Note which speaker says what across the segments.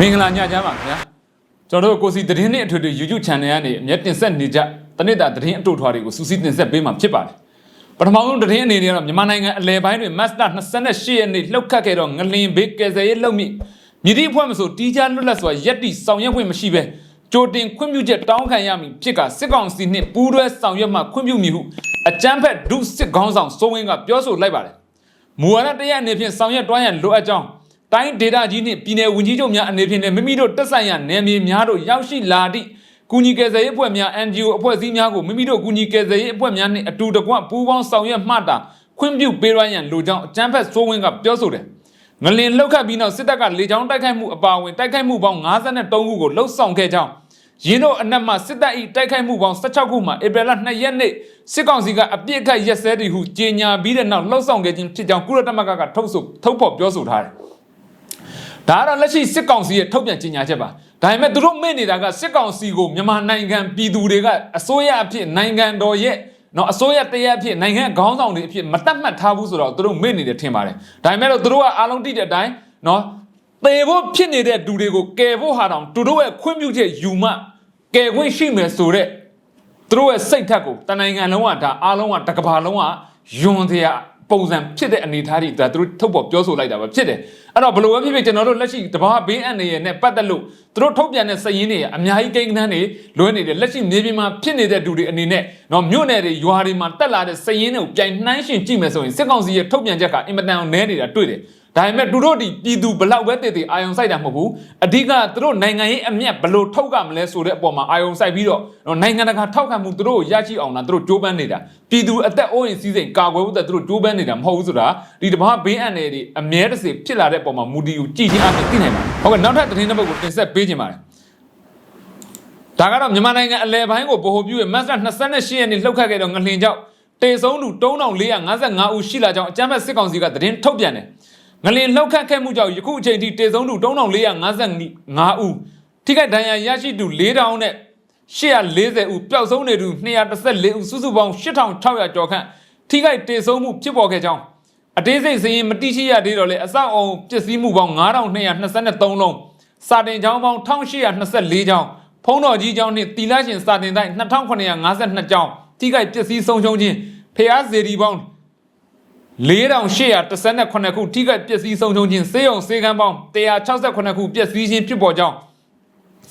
Speaker 1: မင်္ဂလာညချမ်းပါခင်ဗျာကျွန်တော်တို့ကိုစီသတင်းနဲ့အထွေထွေ YouTube channel ကနေအမြဲတင်ဆက်နေကြတနစ်တာသတင်းအတူထွားတွေကိုစူးစီးတင်ဆက်ပေးမှာဖြစ်ပါတယ်ပထမဆုံးသတင်းအနေနဲ့ကတော့မြန်မာနိုင်ငံအလဲပိုင်းတွင်မတ်လ28ရက်နေ့လှုပ်ခတ်ခဲ့တော့ငလင်ဘေးကယ်ဆယ်ရေးလုပ်မိမြစ်ဒီအဖွဲ့မဆိုတီးခြားလွတ်လပ်စွာရက်တီဆောင်ရွက်ခွင့်မရှိဘဲကြိုတင်ခွင့်ပြုချက်တောင်းခံရမည်ဖြစ်ကစစ်ကောင်စီနှင့်ပူးတွဲဆောင်ရွက်မှခွင့်ပြုမည်ဟုအကြမ်းဖက်ဒုစစ်ခေါင်းဆောင်စိုးဝင်းကပြောဆိုလိုက်ပါတယ်မူဝါဒတရားအနေဖြင့်ဆောင်ရွက်တွားရန်လိုအပ်ကြောင်း တိုင်းဒေတာကြီးနှင့်ပြည်내ဝန်ကြီးချုပ်များအနေဖြင့်လည်းမိမိတို့တက်ဆိုင်ရာနယ်မြေများတို့ရောက်ရှိလာသည့်ကူညီကယ်ဆယ်ရေးအဖွဲ့များ NGO အဖွဲ့အစည်းများကိုမိမိတို့ကူညီကယ်ဆယ်ရေးအဖွဲ့များနှင့်အတူတကွပူးပေါင်းဆောင်ရွက်မှတာခွင့်ပြုပေးရရန်လိုကြောင်းအကြမ်းဖက်စိုးဝင်းကပြောဆိုတယ်ငလင်လောက်ခတ်ပြီးနောက်စစ်တပ်ကလေကြောင်းတိုက်ခိုက်မှုအပါအဝင်တိုက်ခိုက်မှုပေါင်း53ခုကိုလှုပ်ဆောင်ခဲ့ကြောင်းရင်းတို့အနက်မှစစ်တပ်၏တိုက်ခိုက်မှုပေါင်း16ခုမှာဧပြီလ2ရက်နေ့စစ်ကောင်စီကအပြစ်အခတ်ရက်စဲသည်ဟုကြေညာပြီးတဲ့နောက်လှုပ်ဆောင်ခဲ့ခြင်းဖြစ်ကြောင်းကုလသမဂ္ဂကထုတ်ဆိုထုတ်ဖော်ပြောဆိုထားတယ်။ ဒါကတော့လက်ရှိစစ်ကောင်စီရဲ့ထုတ်ပြန်ကြေညာချက်ပါ။ဒါပေမဲ့သူတို့မေ့နေတာကစစ်ကောင်စီကိုမြန်မာနိုင်ငံပြည်သူတွေကအစိုးရအဖြစ်နိုင်ငံတော်ရဲ့နော်အစိုးရတရက်အဖြစ်နိုင်ငံခေါင်းဆောင်တွေအဖြစ်မတတ်မှတ်ထားဘူးဆိုတော့သူတို့မေ့နေတယ်ထင်ပါတယ်။ဒါပေမဲ့လို့သူတို့ကအားလုံးသိတဲ့အတိုင်းနော်သေဖို့ဖြစ်နေတဲ့လူတွေကိုကယ်ဖို့ဟာတောင်သူတို့ရဲ့ခွင့်ပြုချက်ယူမှကယ်ခွင့်ရှိမယ်ဆိုတဲ့သူတို့ရဲ့စိတ်ထက်ကိုတနိုင်ငံလုံးကဒါအားလုံးကတကဘာလုံးကယွန်တရား ပုံစံဖြစ်တဲ့အနေအထားတွေဒါသူတို့ထုတ်ပေါ်ပြောဆိုလိုက်တာပဲဖြစ်တယ်အဲ့တော့ဘလို့ပဲဖြစ်ဖြစ်ကျွန်တော်တို့လက်ရှိတဘာဘေးအန္တရာယ်နဲ့ပတ်သက်လို့သူတို့ထုတ်ပြန်တဲ့စည်ရင်းတွေကအများကြီးကိန်းဂဏန်းတွေလွှဲနေတယ်လက်ရှိမြေပြင်မှာဖြစ်နေတဲ့လူတွေအနေနဲ့တော့မြို့နယ်တွေရွာတွေမှာတက်လာတဲ့စည်ရင်းတွေကိုပြိုင်နှိုင်းရှင်ကြည့်မယ်ဆိုရင်စစ်ကောင်စီရဲ့ထုတ်ပြန်ချက်ကအင်မတန်နဲနေတာတွေ့တယ် ဒါပေမဲ့သူတို့ဒီပြည်သူဘလောက်ပဲတည်တည်အာယုံစိုက်တာမဟုတ်ဘူးအဓိကသူတို့နိုင်ငံရေးအမျက်ဘလို့ထုတ်ကမလဲဆိုတဲ့အပေါ်မှာအာယုံစိုက်ပြီးတော့နိုင်ငံတကာထောက်ခံမှုသူတို့ကိုရရှိအောင်လားသူတို့ကြိုးပမ်းနေတာပြည်သူအသက်အိုးအိမ်စီးစိမ်ကာကွယ်ဖို့အတွက်သူတို့ကြိုးပမ်းနေတာမဟုတ်ဘူးဆိုတာဒီတဘာဘေးအန္တရာယ်တွေအမြဲတစေဖြစ်လာတဲ့အပေါ်မှာမူတီကိုကြည်ချင်းအပြင်သိနိုင်ပါတယ်ဟုတ်ကဲ့နောက်ထပ်သတင်းတစ်ပုဒ်ကိုတင်ဆက်ပေးခြင်းပါတယ်ဒါကတော့မြန်မာနိုင်ငံအလဲပိုင်းကိုဗဟိုပြုရဲ့မတ်လ28ရက်နေ့လှုပ်ခတ်ခဲ့တော့ငလင်ကြောင့်တေဆုံးသူ3455ဦးရှိလာကြောင်းအကြမ်းဖက်စစ်ကောင်စီကသတင်းထုတ်ပြန်တယ် ငလင်လှုပ်ခတ်ခဲ့မှုကြောင့်ယခုအချိန်ထိတေဆုံးသူ3455ဦးထိခိုက်ဒဏ်ရာရရှိသူ4000နဲ့840ဦးပျောက်ဆုံးနေသူ214ဦးစုစုပေါင်း8600ကျော်ခန့်ထိခိုက်တေဆုံးမှုဖြစ်ပေါ်ခဲ့ကြောင်းအသေးစိတ်စရင်မတိရှိရသေးတော့လေအဆောက်အုံပစ္စည်းမှုပေါင်း9223လုံးစာတင်ကျောင်းပေါင်း1824ကျောင်းဖုံးတော်ကြီးကျောင်းနှင့်တီလာရှင်စာတင်တိုင်း2952ကျောင်းထိခိုက်ပစ္စည်းဆုံးရှုံးခြင်းဖျားစေတီပေါင်း 4818ခုထိခိုက်ပစ္စည်းဆုံးရှုံးခြင်းစေယုံစေကန်းပေါင်း168ခုပျက်စီးခြင်းဖြစ်ပေါ်ကြောင်း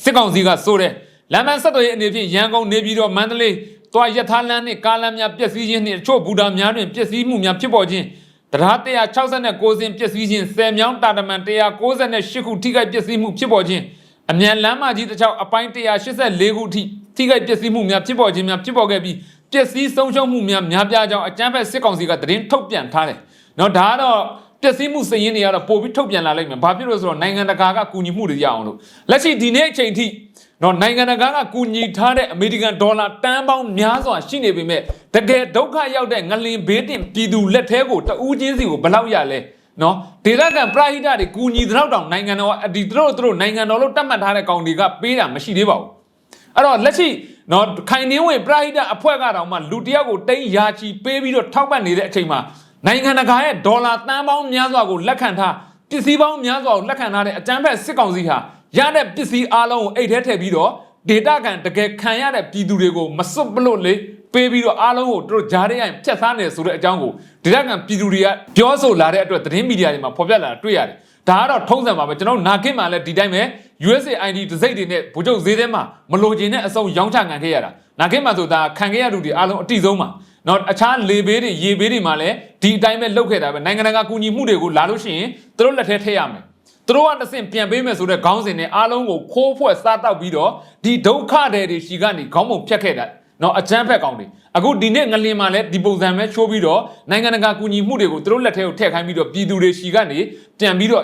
Speaker 1: စစ်ကောင်စီကဆိုတဲ့လမ်းမဆက်သွယ်ရေးအနေဖြင့်ရန်ကုန်နေပြည်တော်မန္တလေးသွားရထားလမ်းနှင့်ကားလမ်းများပျက်စီးခြင်းနှင့်အချို့ဘူတာများတွင်ပျက်စီးမှုများဖြစ်ပေါ်ခြင်းတရား169စင်ပျက်စီးခြင်း10မြောင်းတာတမန်198ခုထိခိုက်ပျက်စီးမှုဖြစ်ပေါ်ခြင်းအမြန်လမ်းမကြီးတစ်ချောင်းအပိုင်း184ခုထိထိခိုက်ပျက်စီးမှုများဖြစ်ပေါ်ခြင်းများဖြစ်ပေါ်ခဲ့ပြီး ပျက်စီးဆုံးရှုံးမှုများများပြားကြောင်းအကြမ်းဖက်စစ်ကောင်စီကသတင်းထုတ်ပြန်ထားတယ်။နော်ဒါကတော့ပျက်စီးမှုစည်ရင်းတွေကတော့ပို့ပြီးထုတ်ပြန်လာလိုက်မယ်။ဘာဖြစ်လို့လဲဆိုတော့နိုင်ငံတကာကကူညီမှုတွေရအောင်လို့လက်ရှိဒီနေ့အချိန်ထိနော်နိုင်ငံတကာကကူညီထားတဲ့အမေရိကန်ဒေါ်လာတန်ပေါင်းများစွာရှိနေပေမဲ့တကယ်ဒုက္ခရောက်တဲ့ငလင်ဘေးတင်ပြည်သူလက်ထဲကိုတဦးချင်းစီကိုဘယ်လောက်ရလဲနော်ဒေသခံပရဟိတတွေကူညီတဲ့တောင်နိုင်ငံတော်ဒီသူတို့သူတို့နိုင်ငံတော်လို့တတ်မှတ်ထားတဲ့ကောင်တွေကပေးတာမရှိသေးပါဘူးအဲ့တော့လက်ရှိ နော်ခိုင်နှင်းဝင်ပရဟိတအဖွဲ့ကတောင်မှလူတယောက်ကိုတိန်းရာချီပေးပြီးတော့ထောက်ပံ့နေတဲ့အချိန်မှာနိုင်ငံတကာရဲ့ဒေါ်လာတန်ပေါင်းများစွာကိုလက်ခံထားပစ္စည်းပေါင်းများစွာကိုလက်ခံထားတဲ့အကြမ်းဖက်စစ်ကောင်စီဟာရတဲ့ပစ္စည်းအလုံးကိုအိတ်ထဲထည့်ပြီးတော့ဒေတာကန်တကယ်ခံရတဲ့ပြည်သူတွေကိုမစွတ်ပလို့လေပေးပြီးတော့အားလုံးကိုတို့ဂျားရဲရင်ဖြတ်သားနေဆိုတဲ့အကြောင်းကိုဒေတာကန်ပြည်သူတွေကပြောဆိုလာတဲ့အတွက်သတင်းမီဒီယာတွေမှာဖော်ပြလာတာတွေ့ရတယ် ဒါကတော့ထုံးစံပါပဲကျွန်တော်နာခင်မှာလည်းဒီတိုင်းပဲ USAID တစိမ့်တွေနဲ့ဗိုလ်ချုပ်ဈေးထဲမှာမလိုချင်တဲ့အစုံရောင်းချခံခဲ့ရတာနာခင်မှာဆိုဒါခံခဲ့ရသူတွေအားလုံးအတိဆုံးပါနော်အခြားလေဘေးတွေရေဘေးတွေမှာလည်းဒီအတိုင်းပဲလုပ်ခဲ့တာပဲနိုင်ငံတကာကူညီမှုတွေကိုလာလို့ရှိရင်သူတို့လက်ထဲထည့်ရမယ်သူတို့ကတစ်ဆင့်ပြန်ပေးမယ်ဆိုတဲ့ခေါင်းစဉ်နဲ့အားလုံးကိုခိုးဖွဲ့စားတောက်ပြီးတော့ဒီဒုက္ခတွေတွေရှိကနေခေါင်းပုံဖြတ်ခဲ့တာနော်အချမ်းဖက်ကောင်းတွေ အခုဒီနေ့ငလင်မှာလည်းဒီပုံစံပဲချိုးပြီးတော့နိုင်ငံတကာကူညီမှုတွေကိုသူတို့လက်ထဲကိုထည့်ခိုင်းပြီးတော့ပြည်သူတွေရှိကနေပြန်ပြီးတော့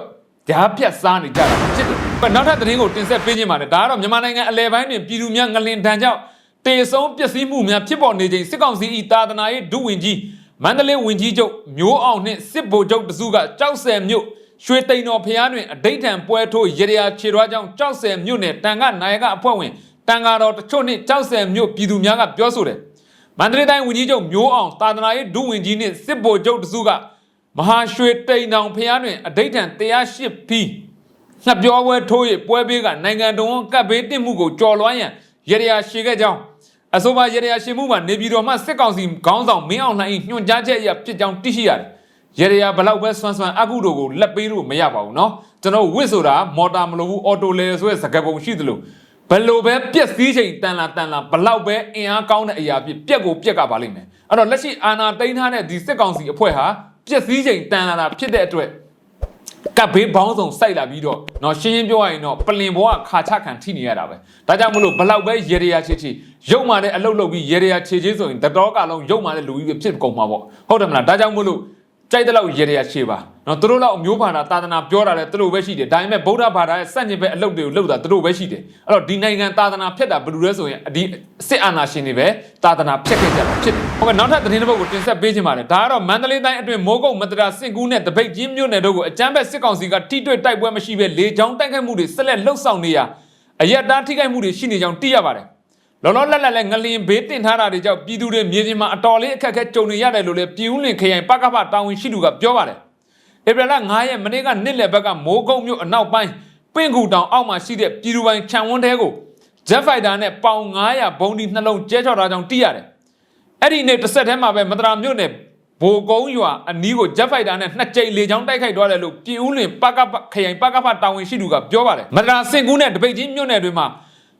Speaker 1: ဓာတ်ပြတ်စားနေကြတာဖြစ်တယ်။နောက်ထပ်သတင်းကိုတင်ဆက်ပေးခြင်းပါတယ်ဒါကတော့မြန်မာနိုင်ငံအလဲပိုင်းတွင်ပြည်သူများငလင်တန်ကြောင့်တေဆုံးပျက်စီးမှုများဖြစ်ပေါ်နေချိန်စစ်ကောင်စီ၏တာသနာရေးဒုဝင်ကြီးမန္တလေးဝင်ကြီးချုပ်မျိုးအောင်နှင့်စစ်ဗိုလ်ချုပ်တစုကကြောက်ဆယ်မြို့ရွှေတိန်တော်ဖျားတွင်အဋိဌံပွဲထိုးရေရရာခြေရွားကြောင့်ကြောက်ဆယ်မြို့နယ်တန်ခနာယကအဖွဲ့ဝင်တန်ဃာတော်တချို့နှင့်ကြောက်ဆယ်မြို့ပြည်သူများကပြောဆိုတယ် မန္တလေးတိုင်းဝန်ကြီးချုပ်မျိုးအောင်တာသနာရေးဒုဝင်ကြီးနှင့်စစ်ဗိုလ်ချုပ်တစုကမဟာရွှေတိန်တော်ဖျားတွင်အဋိဌံ108ဖီး ငှက်ပြောပွဲထိုးရပွဲပေးကနိုင်ငံတော်ကပ်ဘေးတင့်မှုကိုကြော်လွှမ်းရန်ရရရှေခဲ့ကြောင်းအဆိုပါရရရှေမှုမှာနေပြည်တော်မှစစ်ကောင်စီခေါင်းဆောင်မင်းအောင်လှိုင်ညွှန်ကြားချက်အရဖြစ်ကြောင်းသိရှိရတယ်ရရဘလောက်ပဲဆွမ်းဆွမ်းအကုတို့ကိုလက်ပေးလို့မရပါဘူးเนาะကျွန်တော်ဝစ်ဆိုတာမော်တာမလို့ဘူးအော်တိုလေဆိုတဲ့စကားပုံရှိသလို ဘယ်လိုပဲပြက်စည်းချိန်တန်လာတန်လာဘလောက်ပဲအင်အားကောင်းတဲ့အရာဖြစ်ပြက်ကိုပြက်ကပါလိမ့်မယ်အဲ့တော့လက်ရှိအာဏာသိမ်းထားတဲ့ဒီစစ်ကောင်စီအဖွဲ့ဟာပြက်စည်းချိန်တန်လာတာဖြစ်တဲ့အတွက်ကပ်ဘေးဘောင်းဆောင်စိုက်လာပြီးတော့เนาะရှင်းရှင်းပြောရရင်တော့ပလင်ဘောကခါချခံထိနေရတာပဲဒါကြောင့်မလို့ဘလောက်ပဲရေရရချေချေရုပ်မာတဲ့အလုပ်လုပ်ပြီးရေရရချေချေဆိုရင်တတော်ကလုံးရုပ်မာတဲ့လူကြီးပဲဖြစ်ကုန်မှာပေါ့ဟုတ်တယ်မလားဒါကြောင့်မလို့ ကြိုက်တဲ့လောက်ရေတရရှိပါနော်သူတို့လောက်အမျိုးဘာသာသာသနာပြောတာလည်းသူတို့ပဲရှိတယ်ဒါပေမဲ့ဗုဒ္ဓဘာသာရဲ့စန့်ကျင်ဘက်အလုပ်တွေကိုလုပ်တာသူတို့ပဲရှိတယ်အဲ့တော့ဒီနိုင်ငံသာသနာဖျက်တာဘယ်လိုလဲဆိုရင်ဒီစစ်အာဏာရှင်တွေပဲသာသနာဖျက်ခဲ့ကြတာဖြစ်တယ်ဟုတ်ကဲ့နောက်ထပ်သတင်းတစ်ပုဒ်ကိုတင်ဆက်ပေးခြင်းပါတယ်ဒါကတော့မန္တလေးတိုင်းအတွင်းမိုးကုတ်မတရာစင်ကူးနဲ့တပိတ်ချင်းမြို့နယ်တို့ကိုအကြမ်းဖက်စစ်ကောင်စီကထိတွေ့တိုက်ပွဲမရှိဘဲလေကြောင်းတိုက်ခိုက်မှုတွေဆက်လက်လှုပ်ဆောင်နေရအရက်သားထိခိုက်မှုတွေရှိနေကြောင်းသိရပါတယ် လောလောလတ်လတ်လဲငလင်ဘေးတင်ထားတာတွေကြောင့်ပြည်သူတွေမြေပြင်မှာအတော်လေးအခက်အခဲကြုံနေရတယ်လို့လည်းပြည်ဦးလင်ခရိုင်ပကဖတာဝန်ရှိသူကပြောပါတယ်ဧပြီလ9ရက်မနေ့ကနေ့လယ်ဘက်ကမိုးကုတ်မြို့အနောက်ပိုင်းပင့်ကူတောင်အောက်မှာရှိတဲ့ပြည်သူပိုင်ခြံဝန်းတဲကို Jet Fighter နဲ့ပေါင်900ဘုံဒီနှလုံးကျဲချော်ထားကြောင်းသိရတယ်အဲ့ဒီနေ့တစ်ဆက်တည်းမှာပဲမတရာမြို့နယ်ဘိုကုန်းရွာအနီးကို Jet Fighter နဲ့နှစ်ကြိမ်လေကြောင်းတိုက်ခိုက်သွားတယ်လို့ပြည်ဦးလင်ပကဖခရိုင်ပကဖတာဝန်ရှိသူကပြောပါတယ်မတရာစင်ကူးနဲ့တပိတ်ကြီးမြို့နယ်တွေမှာ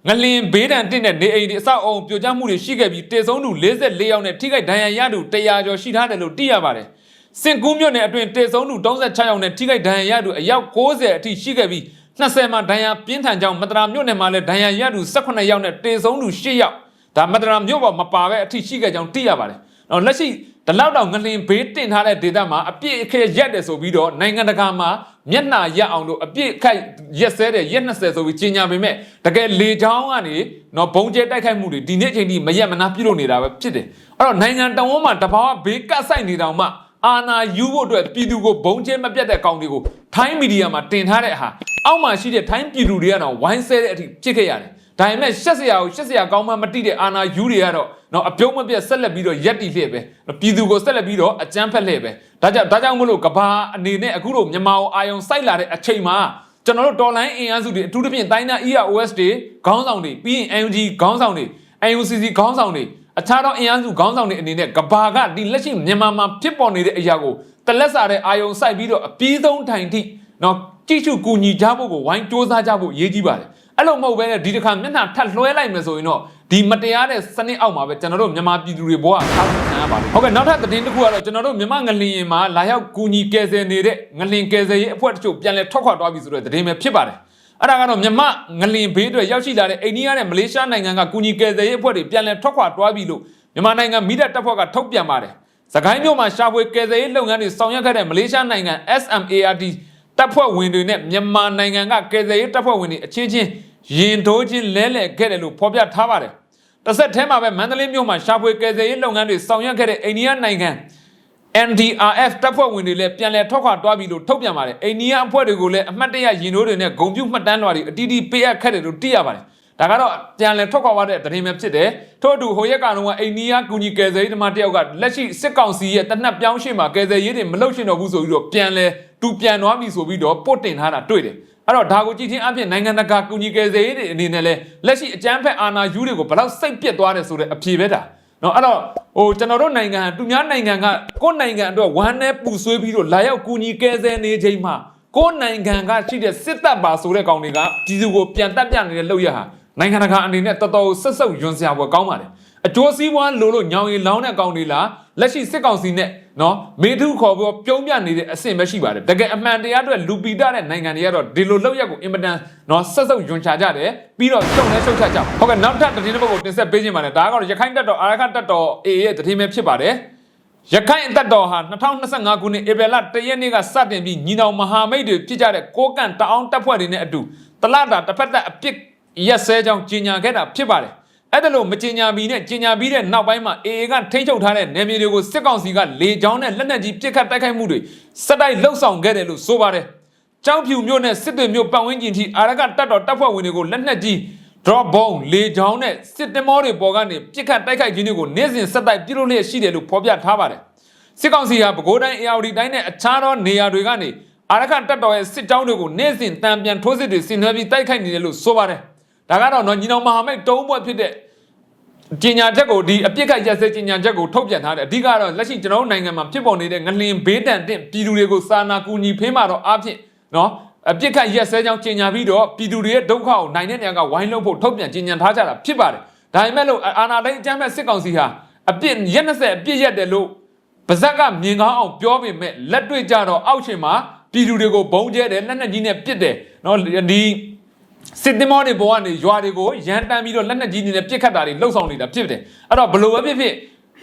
Speaker 1: ငလင်ဘေးဒဏ်တင့်တဲ့နေအိမ်တွေအဆောက်အုံပြိုကျမှုတွေရှိခဲ့ပြီးတေဆုံးသူ44ယောက်နဲ့ထိခိုက်ဒဏ်ရာရသူ100ကျော်ရှိထားတယ်လို့သိရပါတယ်။စင်ကူးမြို့နယ်အတွင်းတေဆုံးသူ36ယောက်နဲ့ထိခိုက်ဒဏ်ရာရသူအယောက်90အထိရှိခဲ့ပြီး20မှာဒဏ်ရာပြင်းထန်ကြောင်းမတရာမြို့နယ်မှာလည်းဒဏ်ရာရသူ18ယောက်နဲ့တေဆုံးသူ8ယောက်ဒါမတရာမြို့ပေါ်မပါပဲအထိရှိခဲ့ကြောင်းသိရပါတယ်။အော်လက်ရှိ ဒီလောက်တော့ငလင်ဘေးတင်ထားတဲ့ဒေသမှာအပြည့်အခက်ရက်တယ်ဆိုပြီးတော့နိုင်ငံတကာမှာမျက်နှာရက်အောင်လို့အပြည့်အခက်ရက်စဲတဲ့ရက်20ဆိုပြီးကြီးညာပေမဲ့တကယ်လေချောင်းကနေတော့ဘုံကျဲတိုက်ခိုက်မှုတွေဒီနေ့ချိန်ထိမရက်မနာပြုလုပ်နေတာပဲဖြစ်တယ်အဲ့တော့နိုင်ငံတော်ဝန်မှာတဘာဝဘေးကတ်ဆိုင်နေတောင်မှအာနာယူဖို့အတွက်ပြည်သူကိုဘုံကျဲမပြတ်တဲ့ကောင်တွေကိုထိုင်းမီဒီယာမှာတင်ထားတဲ့ဟာအောက်မှာရှိတဲ့ထိုင်းပြည်သူတွေကတော့ဝိုင်းဆဲတဲ့အထိဖြစ်ခဲ့ရတယ် ဒါပေမဲ့ရှက်စရာကိုရှက်စရာကောင်းမှမတိတဲ့အာနာယူတွေကတော့တော့အပြုံးမပြတ်ဆက်လက်ပြီးတော့ရက်တီလှည့်ပဲပြည်သူကိုဆက်လက်ပြီးတော့အကြမ်းဖက်လှည့်ပဲဒါကြောင့်ဒါကြောင့်မလို့ကဘာအနေနဲ့အခုလိုမြန်မာကိုအာယုံစိုက်လာတဲ့အချိန်မှာကျွန်တော်တို့တော်လိုင်းအင်အားစုတွေအထူးသဖြင့်တိုင်းနာ EROS တွေခေါင်းဆောင်တွေပြီးရင် NUG ခေါင်းဆောင်တွေ NUCC ခေါင်းဆောင်တွေအခြားသောအင်အားစုခေါင်းဆောင်တွေအနေနဲ့ကဘာကဒီလက်ရှိမြန်မာမှာဖြစ်ပေါ်နေတဲ့အရာကိုတလက်စာတဲ့အာယုံစိုက်ပြီးတော့အပြီးဆုံးထိုင်ထိနော်ကြည့်ရှုကူညီကြဖို့ကိုဝိုင်းစ조사ကြဖို့အရေးကြီးပါတယ် အဲ့လိုမဟုတ်ဘဲနဲ့ဒီတစ်ခါမျက်နှာထပ်လွှဲလိုက်မယ်ဆိုရင်တော့ဒီမတရားတဲ့စနစ်အောက်မှာပဲကျွန်တော်တို့မြန်မာပြည်သူတွေဘောကထားခံရပါတယ်ဟုတ်ကဲ့နောက်ထပ်သတင်းတစ်ခုကတော့ကျွန်တော်တို့မြန်မာငလင်ရင်မှာလာရောက်ကူညီကယ်ဆယ်နေတဲ့ငလင်ကယ်ဆယ်ရေးအဖွဲ့တချို့ပြန်လည်ထွက်ခွာသွားပြီဆိုတဲ့သတင်းပဲဖြစ်ပါတယ်အဲ့ဒါကတော့မြမငလင်ဘေးအတွက်ရောက်ရှိလာတဲ့အိန္ဒိယနဲ့မလေးရှားနိုင်ငံကကူညီကယ်ဆယ်ရေးအဖွဲ့တွေပြန်လည်ထွက်ခွာသွားပြီလို့မြန်မာနိုင်ငံမိဒတ်တပ်ဖွဲ့ကထုတ်ပြန်ပါတယ်။စကိုင်းမြို့မှာရှာဖွေကယ်ဆယ်ရေးလုပ်ငန်းတွေဆောင်ရွက်ခဲ့တဲ့မလေးရှားနိုင်ငံ SMART တပ်ဖွဲ့ဝင်တွေနဲ့မြန်မာနိုင်ငံကကယ်ဆယ်ရေးတပ်ဖွဲ့ဝင်တွေအချင်းချင်း ရင်တိုးချင်းလဲလှယ်ခဲ့တယ်လို့ဖော်ပြထားပါတယ်။တစ်ဆက်တည်းမှာပဲမန္တလေးမြို့မှာရှာဖွေကယ်ဆယ်ရေးလုပ်ငန်းတွေဆောင်ရွက်ခဲ့တဲ့အိန္ဒိယနိုင်ငံ NDRF တပ်ဖွဲ့ဝင်တွေလည်းပြန်လည်ထွက်ခွာသွားပြီလို့ထုတ်ပြန်ပါတယ်။အိန္ဒိယအဖွဲ့တွေကိုလည်းအမှတ်တရရင်တို့တွေနဲ့ဂုံပြုမှတ်တမ်းလွှာတွေအတီးတီးပေးအပ်ခဲ့တယ်လို့သိရပါတယ်။ဒါကတော့ပြန်လည်ထွက်ခွာသွားတဲ့သတင်းပဲဖြစ်တယ်။ထို့အတူဟိုရက်ကတော့ကအိန္ဒိယကူညီကယ်ဆယ်ရေးသမားတယောက်ကလက်ရှိစစ်ကောင်စီရဲ့တနက်ပြောင်းရှင်းမှာကယ်ဆယ်ရေးတွေမလုပ်ရှင်တော့ဘူးဆိုပြီးတော့ပြန်လဲတူပြန်သွားပြီဆိုပြီးတော့ပုတ်တင်ထားတာတွေ့တယ်။ အဲ့တော့ဒါကိုကြည့်ချင်းအပြင်နိုင်ငံတကာကူညီကယ်ဆယ်ရေးတွေအနေနဲ့လဲလက်ရှိအကြမ်းဖက်အာဏာယူတွေကိုဘယ်လောက်စိတ်ပြက်သွားတယ်ဆိုတဲ့အဖြေပဲဒါ။နော်အဲ့တော့ဟိုကျွန်တော်တို့နိုင်ငံသူများနိုင်ငံကကိုယ့်နိုင်ငံအတွက်ဝမ်းနဲ့ပူဆွေးပြီးတော့လာရောက်ကူညီကယ်ဆယ်နေချိန်မှာကိုယ့်နိုင်ငံကရှိတဲ့စစ်တပ်ပါဆိုတဲ့ကောင်တွေကပြည်သူကိုပြန်တက်ပြနေတဲ့လုပ်ရဟာနိုင်ငံတကာအနေနဲ့တော်တော်ဆက်ဆုပ်ယွန်စရာပွဲကောင်းပါတယ်အကျိုးစီးပွားလိုလို့ညောင်ရီလောင်းတဲ့ကောင်တွေလားလက်ရှိစစ်ကောင်စီနဲ့ နော်မေထုခေါ်ပြီးပြုံးပြနေတဲ့အဆင့်ပဲရှိပါတယ်တကယ်အမှန်တရားအတွက်လူပီတာတဲ့နိုင်ငံတွေကတော့ဒီလိုလောက်ရက်ကိုအင်မတန်နော်ဆက်ဆုပ်ယွန်ချကြတယ်ပြီးတော့ရှုံလဲရှုပ်ချကြဟုတ်ကဲ့နောက်ထပ်သတင်းတစ်ပုဒ်ကိုတင်ဆက်ပေးခြင်းပါတယ်ဒါကတော့ရခိုင်တပ်တော်အာရခတပ်တော် AA ရဲ့သတင်းပဲဖြစ်ပါတယ်ရခိုင်အသက်တော်ဟာ2025ခုနှစ်ဧပြီလ1ရက်နေ့ကစတင်ပြီးညီနောင်မဟာမိတ်တွေဖြစ်ကြတဲ့ကိုကန့်တအောင်တပ်ဖွဲ့တွေနဲ့အတူတလတာတစ်ဖက်သက်အပြစ်ရက်စဲကြောင်းကြီးညာခဲ့တာဖြစ်ပါတယ် အဲ့ဒါလို့မကြီးညာပြီးနဲ့ကြီးညာပြီးတဲ့နောက်ပိုင်းမှာ AA ကထိန်းချုပ်ထားတဲ့နယ်မြေတွေကိုစစ်ကောင်စီကလေကြောင်းနဲ့လက်နက်ကြီးပစ်ခတ်တိုက်ခိုက်မှုတွေစက်တိုက်လှုပ်ဆောင်ခဲ့တယ်လို့ဆိုပါတယ်။ကျောင်းဖြူမြို့နဲ့စစ်တွေမြို့ပတ်ဝန်းကျင်ထိအာရကတပ်တော်တပ်ဖွဲ့ဝင်တွေကိုလက်နက်ကြီး drop bomb လေကြောင်းနဲ့စစ်တင်မောတွေပေါ်ကနေပစ်ခတ်တိုက်ခိုက်ခြင်းတွေကိုနေ့စဉ်စက်တိုက်ပြုလုပ်လျက်ရှိတယ်လို့ဖော်ပြထားပါတယ်။စစ်ကောင်စီဟာပဲခူးတိုင်းအေရဝတီတိုင်းနဲ့အခြားသောနေရာတွေကနေအာရခတက်တော်ရဲ့စစ်ကြောင်းတွေကိုနေ့စဉ်တံပြန်ထိုးစစ်တွေဆင်နွှဲပြီးတိုက်ခိုက်နေတယ်လို့ဆိုပါတယ် ဒါကတော့နော်ညီနောင်မဟာမိတ်တုံးဘွဲ့ဖြစ်တဲ့ကျင်ညာချက်ကိုဒီအပြစ်ခတ်ရက်စဲကျင်ညာချက်ကိုထုတ်ပြန်ထားတယ်အဓိကတော့လက်ရှိကျွန်တော်တို့နိုင်ငံမှာဖြစ်ပေါ်နေတဲ့ငလင်ဘေးတန်တဲ့ပြည်သူတွေကိုစာနာကူညီဖေးမှတော့အားဖြင့်နော်အပြစ်ခတ်ရက်စဲကြောင်းကျင်ညာပြီးတော့ပြည်သူတွေရဲ့ဒုက္ခကိုနိုင်တဲ့နေရာကဝိုင်းလုံးဖို့ထုတ်ပြန်ကျင်ညာထားကြတာဖြစ်ပါတယ်ဒါပေမဲ့လို့အာနာတိုင်းအကြမ်းမဲ့စစ်ကောင်စီဟာအပြစ်ရက်20အပြစ်ရက်တယ်လို့ပါဇက်ကမြင်ကောင်းအောင်ပြောပေမဲ့လက်တွေ့ကြတော့အောက်ရှင်မှာပြည်သူတွေကိုဘုံကျဲတယ်လက်နက်ကြီးနဲ့ပစ်တယ်နော်ဒီ စစ်သင်္ဘောတွေပေါ်ကနေရွာတွေကိုရန်တမ်းပြီးတော့လက်နက်ကြီးတွေနဲ့ပစ်ခတ်တာတွေလှုပ်ဆောင်နေတာဖြစ်တယ်အဲ့တော့ဘလို့ပဲဖြစ်ဖြစ်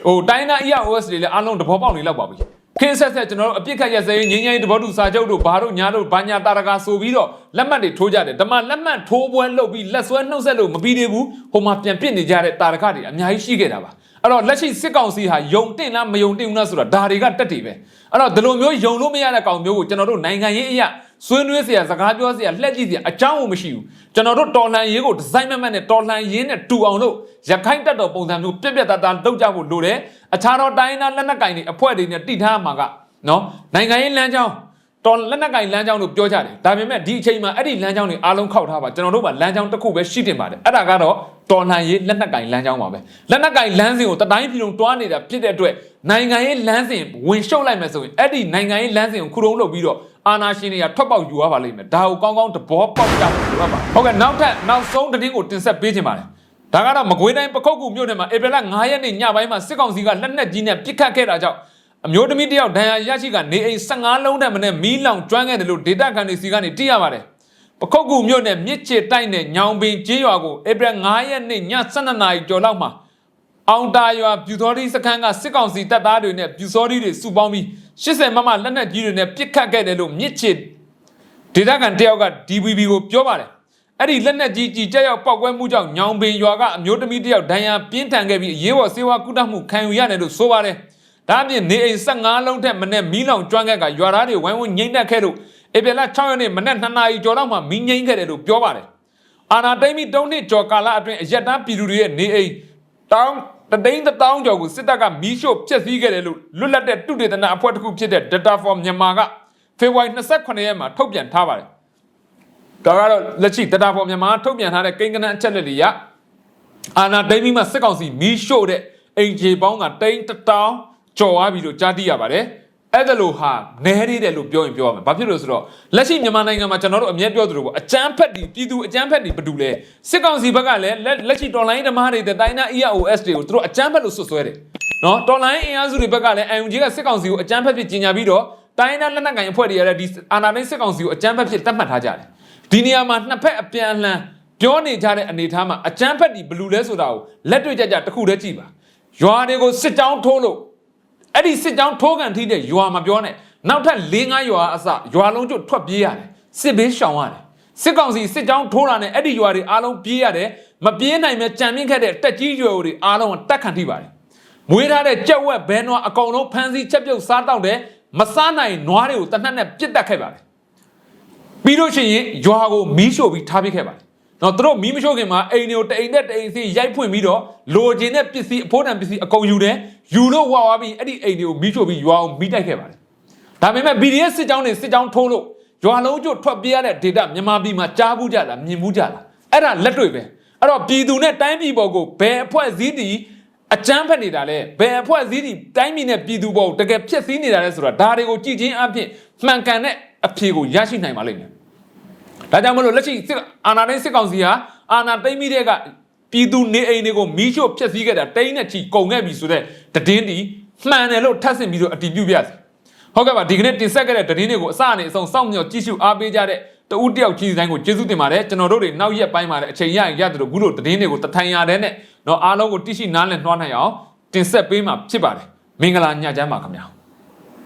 Speaker 1: ဟိုတိုင်းနာ EOS တွေလည်းအားလုံးတဘောပေါက်နေလောက်ပါပြီခင်းဆက်ဆက်ကျွန်တော်တို့အပြစ်ခတ်ရစဲငင်းငင်းတဘောတူစာချုပ်တို့ဘာတို့ညာတို့ဘာညာတာရကာဆိုပြီးတော့လက်မှတ်တွေထိုးကြတယ်ဓမ္မလက်မှတ်ထိုးပွဲလုပ်ပြီးလက်ဆွဲနှုတ်ဆက်လို့မပြီးသေးဘူးဟိုမှာပြန်ပြစ်နေကြတဲ့တာရကတွေအများကြီးရှိခဲ့တာပါအဲ့တော့လက်ရှိစစ်ကောင်စီဟာယုံတင်လားမယုံတင်ဘူးလားဆိုတာဒါတွေကတက်တည်ပဲအဲ့တော့ဒီလိုမျိုးယုံလို့မရတဲ့ကောင်မျိုးကိုကျွန်တော်တို့နိုင်ငံရေးအရာ ဆွေးနွေးစရာစကားပြောစရာလှက်ကြည့်စရာအကြောင်းကိုမရှိဘူးကျွန်တော်တို့တော်လှန်ရေးကိုဒီဇိုင်းမမတ်နဲ့တော်လှန်ရေးနဲ့တူအောင်လို့ရခိုင်တပ်တော်ပုံစံမျိုးပြက်ပြက်သားသားလုပ်ကြဖို့လိုတယ်အခြားသောတိုင်းသားလက်နက်ကင်တွေအဖွဲ့တွေနဲ့တိထားမှာကနော်နိုင်ငံရေးလမ်းကြောင်းတော်လက်နက်ကင်လမ်းကြောင်းလို့ပြောကြတယ်ဒါပေမဲ့ဒီအချိန်မှာအဲ့ဒီလမ်းကြောင်းတွေအားလုံးခောက်ထားပါကျွန်တော်တို့ကလမ်းကြောင်းတစ်ခုပဲရှိတင်ပါတယ်အဲ့ဒါကတော့တော်လှန်ရေးလက်နက်ကင်လမ်းကြောင်းပါပဲလက်နက်ကင်လမ်းစဉ်ကိုတတိုင်းပြည်လုံးတွားနေတာဖြစ်တဲ့အတွက်နိုင်ငံရေးလမ်းစဉ်ဝင်ရှုပ်လိုက်မယ်ဆိုရင်အဲ့ဒီနိုင်ငံရေးလမ်းစဉ်ကိုခုတုံးလုပ်ပြီးတော့ အာနာရှင်တွေကထွက်ပေါက်ယူရပါလိမ့်မယ်ဒါကိုကောင်းကောင်းသဘောပေါက်ကြဖို့လိုအပ်ပါဟုတ်ကဲ့နောက်ထပ်နောက်ဆုံးသတင်းကိုတင်ဆက်ပေးချင်ပါတယ်ဒါကတော့မကွေးတိုင်းပခုတ်ကူမြို့နယ်မှာဧပြီလ9ရက်နေ့ညပိုင်းမှာစစ်ကောင်စီကလက်နက်ကြီးနဲ့ပစ်ခတ်ခဲ့တာကြောင့်အမျိုးသမီးတစ်ယောက်ဒဏ်ရာရရှိကနေအိမ်15လုံးတက်မနဲ့မီးလောင်ကျွမ်းခဲ့တယ်လို့ဒေတာကန်တွေစီကနေသိရပါတယ်ပခုတ်ကူမြို့နယ်မြစ်ချေတိုက်နယ်ညောင်ပင်ကျေးရွာကိုဧပြီ9ရက်နေ့ည12နာရီကျော်လောက်မှာအောင်တာရွာပြူစောတိစခန်းကစစ်ကောင်စီတပ်သားတွေနဲ့ပြူစောတိတွေစုပေါင်းပြီး 80မမလက်နက်ကြီးတွေနဲ့ပစ်ခတ်ခဲ့တယ်လို့မြစ်ချစ်ဒေသခံတယောက်က DVB ကိုပြောပါတယ်အဲ့ဒီလက်နက်ကြီးကြီးကြောက်ရောက်ပောက်ကွဲမှုကြောင့်ညောင်ပင်ရွာကအမျိုးသမီးတယောက်ဒဏ်ရာပြင်းထန်ခဲ့ပြီးအရေးပေါ်ဆေးဝါးကုသမှုခံယူရတယ်လို့ဆိုပါတယ်ဒါအပြင်နေအိမ်15လုံးထက်မနဲ့မီးလောင်ကျွမ်းခဲ့ကရွာသားတွေဝိုင်းဝန်းငိမ့်တက်ခဲ့လို့ဧပြီလ6ရက်နေ့မနက်2နာရီကျော်လောက်မှမီးငိမ့်ခဲ့တယ်လို့ပြောပါတယ်အာနာတိမ့်ပြီး၃နှစ်ကျော်ကာလအတွင်းအယက်တန်းပြည်သူတွေရဲ့နေအိမ်တောင်း တသိန်းတစ်တောင်းကျော်ကိုစစ်တပ်ကမီးရှို့ဖျက်ဆီးခဲ့တယ်လို့လွတ်လပ်တဲ့တုတေသနအဖွဲ့တစ်ခုဖြစ်တဲ့ Data for Myanmar ကဖေဖော်ဝါရီ28ရက်မှာထုတ်ပြန်ထားပါတယ်။ဒါကတော့လက်ရှိ Data for Myanmar ထုတ်ပြန်ထားတဲ့ကိန်းဂဏန်းအချက်လက်တွေရအာနာတိမ့်ပြီးမှစစ်ကောင်စီမီးရှို့တဲ့အိမ်ခြေပေါင်းကတိန်းတစ်တောင်းကျော်သွားပြီလို့ကြားသိရပါတယ်။ အဲ့ဒါလို့ဟာနဲသေးတယ်လို့ပြောရင်ပြောရမယ်။ဘာဖြစ်လို့လဲဆိုတော့လက်ရှိမြန်မာနိုင်ငံမှာကျွန်တော်တို့အမြဲပြောသလိုပေါ့အကြမ်းဖက်တီပြည်သူအကြမ်းဖက်တီဘာတူလဲစစ်ကောင်စီဘက်ကလည်းလက်လက်ရှိတော်လိုင်းဓမ္မတွေတဲ့တိုင်းနာ EOS တွေကိုသူတို့အကြမ်းဖက်လို့ဆွဆွဲတယ်။နော်တော်လိုင်းအင်အားစုတွေဘက်ကလည်း UNG ကစစ်ကောင်စီကိုအကြမ်းဖက်ဖြစ်ကြီးညာပြီးတော့တိုင်းနာလက်နက်ကိုင်အဖွဲ့တွေကလည်းဒီအာဏာသိမ်းစစ်ကောင်စီကိုအကြမ်းဖက်ဖြစ်တတ်မှတ်ထားကြတယ်။ဒီနေရာမှာနှစ်ဖက်အပြန်အလှန်ပြောနေကြတဲ့အနေအထားမှာအကြမ်းဖက်တီဘယ်လူလဲဆိုတာကိုလက်တွေ့ကြကြတစ်ခုတည်းကြည့်ပါ။ရွာတွေကိုစစ်ကြောင်းထိုးလို့ အဲ့ဒီစစ်ကြောင်းထိုးကန်ထိတဲ့ရွာမပြောနဲ့နောက်ထပ်၄၅ရွာအစရွာလုံးကျွတ်ထွက်ပြေးရတယ်စစ်ဘေးရှောင်ရတယ်စစ်ကောင်စီစစ်ကြောင်းထိုးတာနဲ့အဲ့ဒီရွာတွေအားလုံးပြေးရတယ်မပြေးနိုင်မဲ့ကြံမြင့်ခဲ့တဲ့တက်ကြီးရွာတွေအားလုံးတက်ခံထိပါတယ်မွေးထားတဲ့ကြက်ဝက်ဘဲနွားအကောင်လုံးဖမ်းဆီးချက်ပြုတ်စားတောက်တဲ့မစားနိုင်နွားတွေကိုတနတ်နဲ့ပြစ်တက်ခဲ့ပါတယ်ပြီးလို့ရှိရင်ရွာကိုမီးရှို့ပြီးထားပစ်ခဲ့ပါတယ်နော်သူတို့မီးမရှို့ခင်မှာအိမ်တွေကိုတအိမ်နဲ့တအိမ်စီရိုက်ဖွင့်ပြီးတော့လိုချင်တဲ့ပစ္စည်းအဖို့တန်ပစ္စည်းအကုန်ယူတယ် ယူလို့ဝါဝါပြီးအဲ့ဒီအိမ်တွေကိုမီးရှို့ပြီးရွာကိုမီးတိုက်ခဲ့ပါတယ်ဒါပေမဲ့ BDS စစ်ကြောင်းတွေစစ်ကြောင်းထိုးလို့ရွာလုံးကျွတ်ထွက်ပြေးရတဲ့ဒေတာမြန်မာပြည်မှာကြားဘူးကြလားမြင်ဘူးကြလားအဲ့ဒါလက်တွေ့ပဲအဲ့တော့ပြည်သူနဲ့တိုင်းပြည်ပေါ်ကိုဘယ်အဖွဲ့အစည်းတည်အကြမ်းဖက်နေတာလဲဘယ်အဖွဲ့အစည်းတည်တိုင်းပြည်နဲ့ပြည်သူပေါ်ကိုတကယ်ဖြစ်စည်းနေတာလဲဆိုတာဒါတွေကိုကြည်ချင်းအဖြစ်မှန်ကန်တဲ့အဖြေကိုရရှိနိုင်ပါလိမ့်မယ်ဒါကြောင့်မလို့လက်ရှိစစ်အာဏာသိမ်းစစ်ကောင်စီဟာအာဏာသိမ်းပြီးတဲ့က ပြည်သူနေအိမ်တွေကိုမီးရှို့ဖျက်ဆီးခဲ့တာတိန်းနဲ့ချီကုန်ခဲ့ပြီဆိုတဲ့တည်င်းဒီမှန်တယ်လို့ထပ်ဆင့်ပြီးတော့အတည်ပြုပြစီဟုတ်ကဲ့ပါဒီကနေ့တင်ဆက်ခဲ့တဲ့တည်င်းတွေကိုအစအနေအဆုံးစောင့်မျှော်ကြည့်ရှုအားပေးကြတဲ့တဦးတယောက်ကြီးတိုင်းကိုကျေးဇူးတင်ပါတယ်ကျွန်တော်တို့တွေနောက်ရက်ပိုင်းမှာလည်းအချိန်ရရင်ရတယ်လို့ခုလိုတည်င်းတွေကိုတထိုင်ရတဲ့နဲ့တော့အားလုံးကိုတိရှိနားလည်နှွှားနိုင်အောင်တင်ဆက်ပေးမှာဖြစ်ပါတယ်မင်္ဂလာညချမ်းပါခင်ဗျာ